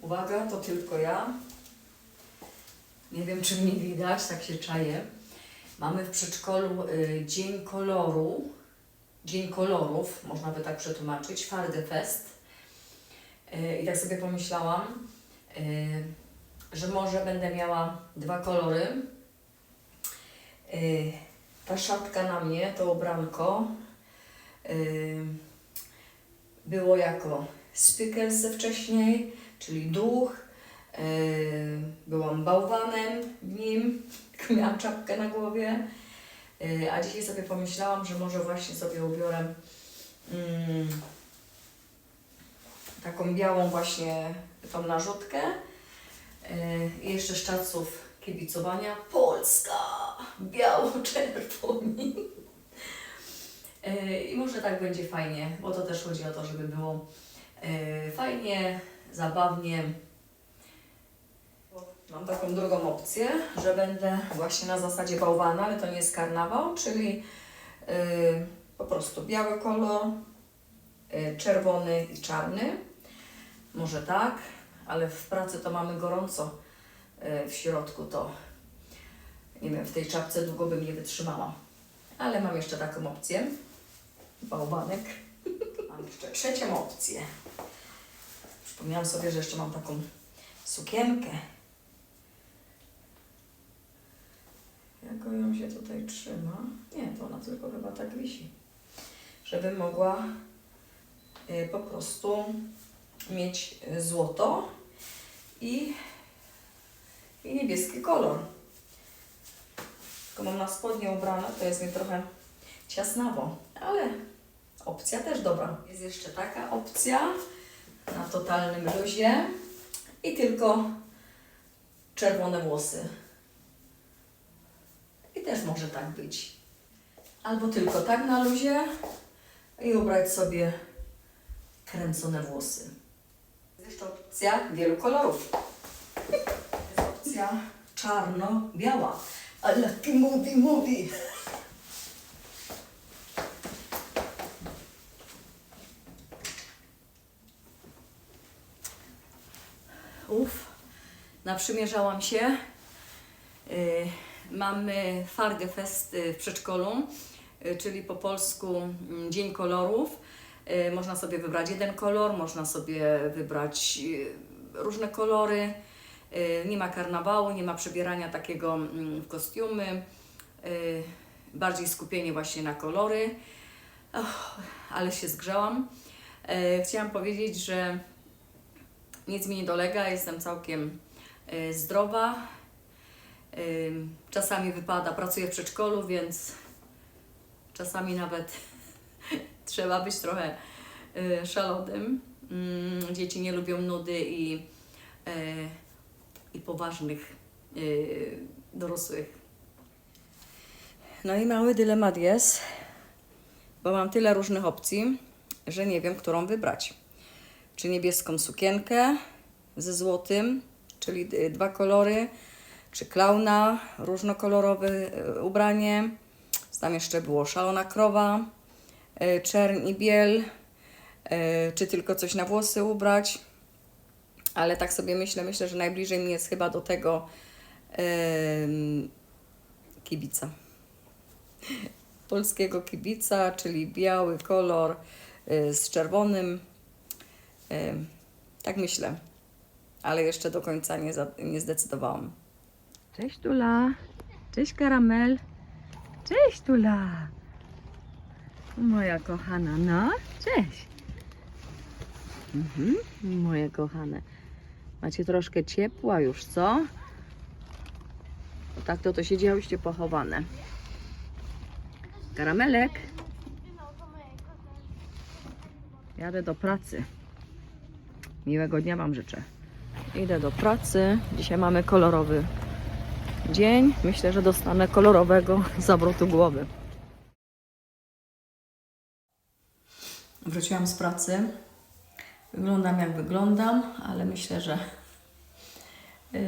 Uwaga, to tylko ja. Nie wiem, czy mnie widać, tak się czaję. Mamy w przedszkolu y, Dzień Koloru, Dzień Kolorów, można by tak przetłumaczyć, Fardefest. Y, I tak sobie pomyślałam, y, że może będę miała dwa kolory. Ta szatka na mnie, to ubranko, było jako Spickelse wcześniej, czyli duch. Yy, byłam bałwanem nim, miałam czapkę na głowie. Yy, a dzisiaj sobie pomyślałam, że może właśnie sobie ubiorę mm, taką białą właśnie tą narzutkę. Yy, I jeszcze z czasów kibicowania Polska, biało-czerwoni. I może tak będzie fajnie, bo to też chodzi o to, żeby było fajnie, zabawnie. Mam taką drugą opcję, że będę właśnie na zasadzie bałwana, ale to nie jest karnawał, czyli yy, po prostu biały kolor, yy, czerwony i czarny. Może tak, ale w pracy to mamy gorąco yy, w środku, to nie wiem, w tej czapce długo bym nie wytrzymała. Ale mam jeszcze taką opcję. Bałwanek. Mam jeszcze trzecią opcję. Przypomniałam sobie, że jeszcze mam taką sukienkę. Jak ją się tutaj trzyma? Nie, to ona tylko chyba tak wisi. Żebym mogła y, po prostu mieć złoto i, i niebieski kolor. Tylko mam na spodnie ubrane, to jest mi trochę ciasnawo, ale opcja też dobra. Jest jeszcze taka opcja na totalnym luzie i tylko czerwone włosy. I też może tak być. Albo tylko tak na luzie i ubrać sobie kręcone włosy. Jest opcja wielu kolorów. Jest opcja czarno-biała. A lucky movie movie. Naprzymierzałam się. Yy, mamy Fargefest y, w przedszkolu, y, czyli po polsku mm, Dzień Kolorów. Y, Można sobie wybrać jeden kolor, można sobie wybrać y, różne kolory. Y, Nie ma karnawału, nie ma przebierania takiego mm, w kostiumy. Y, Bardziej skupienie właśnie na kolory. Och, ale się zgrzałam. Chciałam powiedzieć, że nic mi nie dolega, jestem całkiem y, zdrowa. Ym, Czasami wypada, pracuję w przedszkolu, więc czasami nawet trzeba być trochę y, szalonym. Mm, Dzieci nie lubią nudy i, y, i poważnych y, dorosłych. No i mały dylemat jest, bo mam tyle różnych opcji, że nie wiem, którą wybrać. Czy niebieską sukienkę ze złotym, czyli y, dwa kolory, czy klauna, różnokolorowe y, ubranie. Tam jeszcze było szalona krowa, y, czerń i biel, czy tylko coś na włosy ubrać. Ale tak sobie myślę, myślę, że najbliżej mi jest chyba do tego kibica. Polskiego kibica, czyli biały kolor z czerwonym. Ym, tak myślę, ale jeszcze do końca nie, za, nie zdecydowałam. Cześć Tula. Cześć Karamel. Cześć Tula. Moja kochana, no, cześć. Mhm, moje kochane. Macie troszkę ciepła już, co? Bo tak to to siedziałyście pochowane. Karamelek. Jadę do pracy. Miłego dnia Wam życzę. Idę do pracy. Dzisiaj mamy kolorowy dzień. Myślę, że dostanę kolorowego zawrotu głowy. Wróciłam z pracy. Wyglądam jak wyglądam, ale myślę, że yy,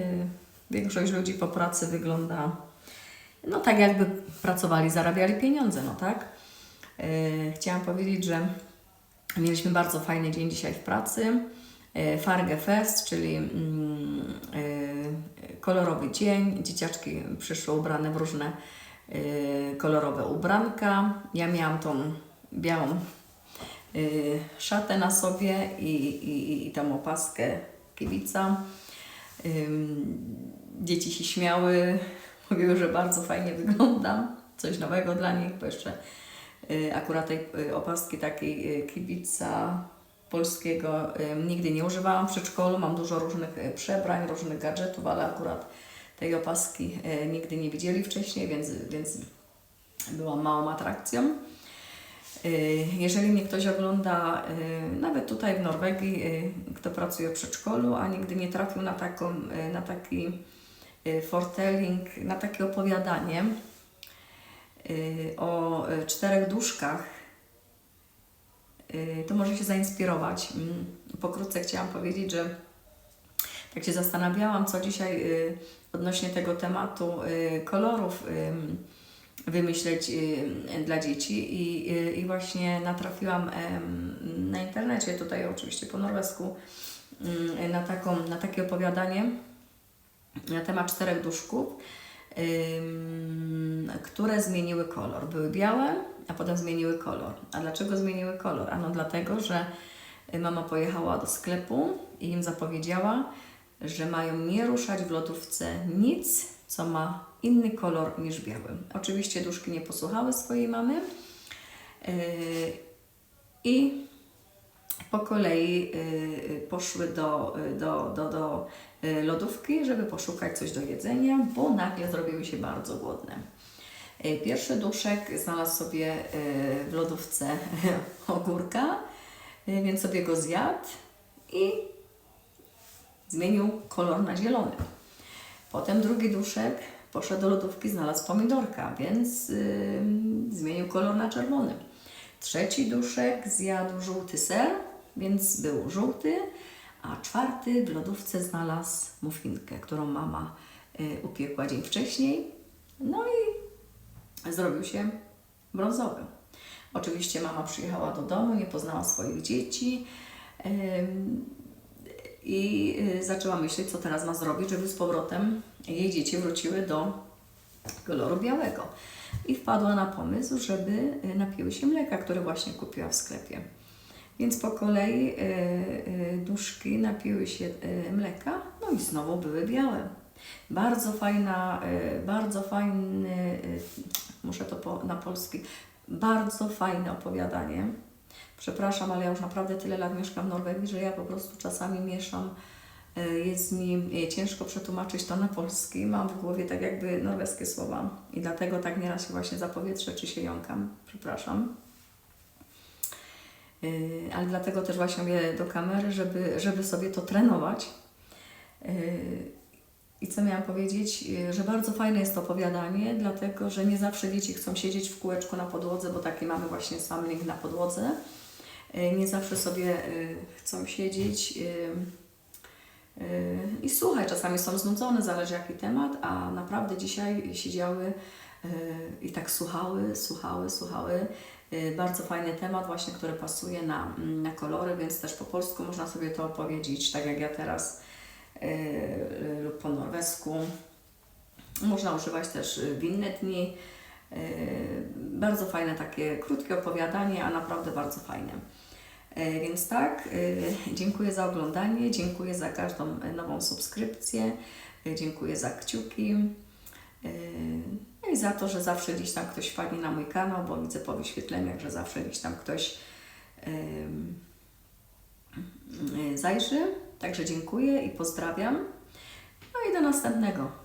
większość ludzi po pracy wygląda no tak jakby pracowali, zarabiali pieniądze, no tak? Yy, chciałam powiedzieć, że mieliśmy bardzo fajny dzień dzisiaj w pracy. E, Farge Fest, czyli mm, e, kolorowy dzień. Dzieciaczki przyszły ubrane w różne e, kolorowe ubranka. Ja miałam tą białą szatę na sobie i, i, i tą opaskę kibica. Dzieci się śmiały, mówiły, że bardzo fajnie wyglądam. Coś nowego dla nich, bo jeszcze akurat tej opaski takiej kibica polskiego nigdy nie używałam w przedszkolu. Mam dużo różnych y, przebrań, różnych gadżetów, ale akurat tej opaski y, nigdy nie widzieli wcześniej, więc, więc byłam małą atrakcją. Y, Jeżeli mnie ktoś ogląda, nawet tutaj w Norwegii, kto pracuje w przedszkolu, a nigdy nie trafił na, taką, na taki fortelling, na takie opowiadanie o czterech duszkach, to może się zainspirować. Mm, Pokrótce chciałam powiedzieć, że tak się zastanawiałam, co dzisiaj y, odnośnie tego tematu y, kolorów y, wymyśleć y, dla dzieci i, y, i właśnie natrafiłam na internecie, tutaj oczywiście po norwesku, y, na, taką, na takie opowiadanie na temat czterech duszków, które zmieniły kolor. Były białe, a potem zmieniły kolor. A dlaczego zmieniły kolor? Ano dlatego, że mama pojechała do sklepu i im zapowiedziała, że mają nie ruszać w lodówce nic, co ma inny kolor niż biały. Oczywiście duszki nie posłuchały swojej mamy yy, i po kolei y, poszły do, do, do, do y, lodówki, żeby poszukać coś do jedzenia, bo nagle zrobiły się bardzo głodne. Y, Pierwszy duszek znalazł sobie y, w lodówce ogórka, y, więc sobie go zjadł i zmienił kolor na zielony. Potem drugi duszek poszedł do lodówki, znalazł pomidorka, więc zmienił kolor na czerwony. Trzeci duszek zjadł żółty ser, więc był żółty, a czwarty w lodówce znalazł muffinkę, którą mama upiekła dzień wcześniej. No i zrobił się brązowy. Oczywiście mama przyjechała do domu, nie poznała swoich dzieci i y, zaczęła myśleć, co teraz ma zrobić, żeby z powrotem jej dzieci wróciły do koloru białego. I wpadła na pomysł, żeby y, napiły się mleka, które właśnie kupiła w sklepie. Więc po kolei y, duszki napiły się mleka, no i znowu były białe. Bardzo fajna, bardzo fajny, muszę to po, na polski, bardzo fajne opowiadanie. Przepraszam, ale ja już naprawdę tyle lat mieszkam w Norwegii, że ja po prostu czasami mieszam. y, Jest mi y, ciężko przetłumaczyć to na polski. Mam w głowie tak jakby norweskie słowa i dlatego tak nieraz się właśnie zapowietrzę czy się jąkam. Przepraszam. Yy, ale dlatego też właśnie mówię do kamery, żeby, żeby sobie to trenować. I co miałam powiedzieć? Yy, Że bardzo fajne jest to opowiadanie, dlatego że nie zawsze dzieci chcą siedzieć w kółeczku na podłodze, bo taki mamy właśnie samling na podłodze. Yy, Nie zawsze sobie yy, chcą siedzieć i słuchaj, czasami są znudzone, zależy jaki temat, a naprawdę dzisiaj siedziały i tak słuchały, słuchały, słuchały. Y, Bardzo fajny temat właśnie, który pasuje na, na kolory, więc też po polsku można sobie to opowiedzieć, tak jak ja teraz y, y, lub po norwesku. Można używać też w inne dni. Y, Bardzo fajne takie krótkie opowiadanie, a naprawdę bardzo fajne. Więc tak, dziękuję za oglądanie, dziękuję za każdą nową subskrypcję, dziękuję za kciuki. No i za to, że zawsze gdzieś tam ktoś wpadnie na mój kanał, bo widzę po wyświetleniach, że zawsze gdzieś tam ktoś zajrzy. Także dziękuję i pozdrawiam. No i do następnego.